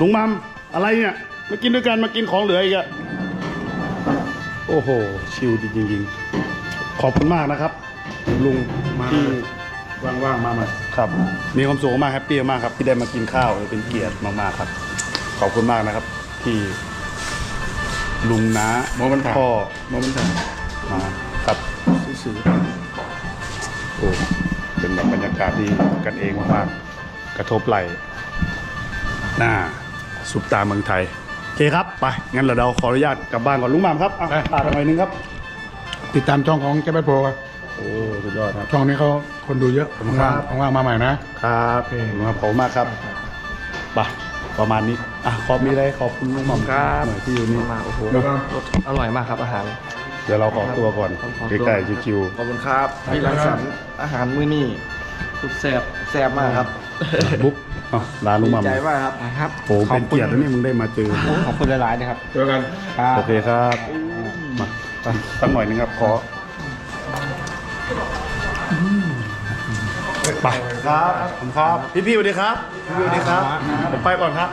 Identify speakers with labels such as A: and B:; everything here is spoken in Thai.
A: ลุงมัมอะไรเนี่ยมากินด้วยกันมากินของเหลืออีกอะโอ้โห ชิลจริงๆ ขอบคุณมากนะครับ ลุง
B: มา
A: ที่
B: ว่างๆมาใหม่
A: ครับมีความสุขมากแฮปปี้มากครับ ที่ได้มากินข้าวเป็นเกียรติมากๆครับ ขอบคุณมากนะครับ ที่ลุงน้า
B: โมมันถ่าย
A: พ่อ
B: โมมันถ่าย
A: มาครับ
B: ซื่อ
A: โอ้เป็นแบบบรรยากาศที่กันเองมากๆกระทบไหลหน้า สุปตาเมืองไทย โอเคครับ ไป งั้นเราเราขออนุญาตกลับบ้านก่อนลุงหมามครับอะตาหน่อยนึงครับ
B: ๆติดตามช่องของแกปโปรครับ
A: โอ้สุดยอดครับ
B: ช่องนี้เขาคนดูเยอะ
A: ขอบคุณครั
B: ว่าง
A: บ
B: ๆว่างๆมาใหม่นะ
A: ครับ
B: โอเค
A: ขอบคุณมากครับไปประมาณนี้อะขอบมีอะไรขอบคุณลุงหม่อม
C: ครับ
A: หน่อยที่อยู่นี่
C: มาโอ้โห
B: แล้วก็
C: อร่อยมากครับอาหาร
A: เดี๋ยวเราขอตัวก่อน
C: ขอขอ
A: ใก
C: ตัว
A: ล้ๆชิว
C: ขอบคุณครับพี่รังสรรค์อาหารมื้อนี้สุดแซ่บแซ่บมากครับ
A: ๆบุ๊ก อะลาลุงหม่อม
C: ดีใจมากครับครับ
A: โอ้เป็นเกียรตินะนี่มึงได้มาเจอ
C: ขอบคุณหลายๆนะครับ
B: เจอกันครับ
A: โอเคครับมาไปสักหน่อยหนึงครับขอไปครับผมครับพี่พี่ๆสวัสดีครับพี่พี่ๆสวัสดีครับ ผมไปก่อนครับ